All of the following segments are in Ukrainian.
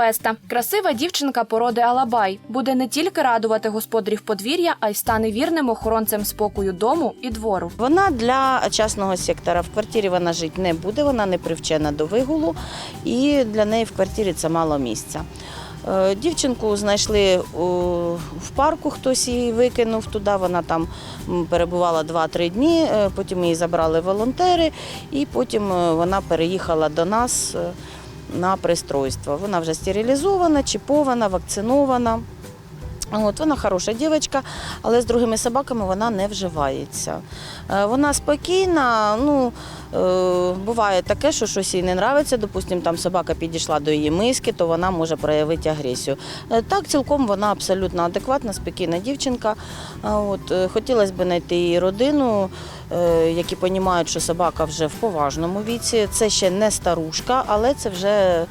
Веста красива дівчинка породи Алабай буде не тільки радувати господарів подвір'я, а й стане вірним охоронцем спокою дому і двору. Вона для частного сектора. В квартирі вона жити не буде, вона не привчена до вигулу, і для неї в квартирі це мало місця. Е, Дівчинку знайшли в парку, хтось її викинув туди. Вона там перебувала 2-3 дні. е, Потім її забрали волонтери, і потім е, вона переїхала до нас на пристройство. Вона вже стерилізована, чіпована, вакцинована. От, вона хороша дівчинка, але з другими собаками вона не вживається. Е, Вона спокійна, ну, е, буває таке, що щось їй не подобається. Допустимо, там собака підійшла до її миски, то вона може проявити агресію. Е, Так, цілком вона абсолютно адекватна, спокійна дівчинка. От, хотілося б знайти її родину, які розуміють, що собака вже в поважному віці. Це ще не старушка, але це вже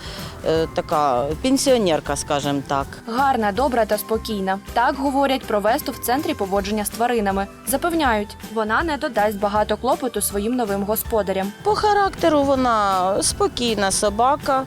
е, така пенсіонерка, скажімо так. Гарна, добра та спокійна. Так говорять про Весту в центрі поводження з тваринами. Запевняють, вона не додасть багато клопоту своїм новим господарям. По характеру вона спокійна собака, е,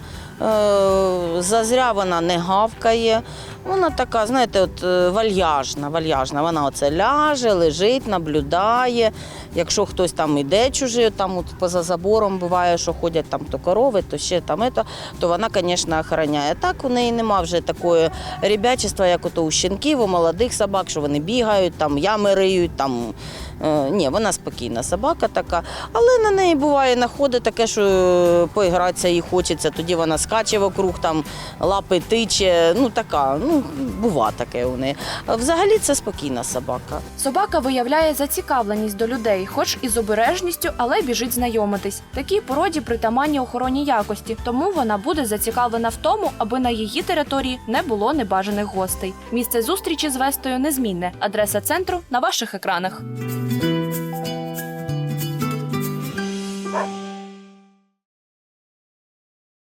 зазря вона не гавкає. Вона така, знаєте, от е, вальяжна, вальяжна. Вона оце ляже, лежить, наблюдає. Якщо хтось там іде чужий, там от поза забором буває, що ходять там то корови, то ще там ето, то вона, звісно, охороняє. Так у неї нема вже такої ребячества, як ото у щенків, у молодих собак, що вони бігають, там ями риють, там Е, Ні, вона спокійна собака така, але на неї буває находи таке, що е, поігратися їй хочеться. Тоді вона скаче вокруг, там лапи тиче. Ну така, ну бува таке у неї. Взагалі це спокійна собака. Собака виявляє зацікавленість до людей, хоч і з обережністю, але біжить знайомитись. Такій породі притаманні охоронні якості, тому вона буде зацікавлена в тому, аби на її території не було небажаних гостей. Місце зустрічі з Вестою незмінне. Адреса центру на ваших екранах.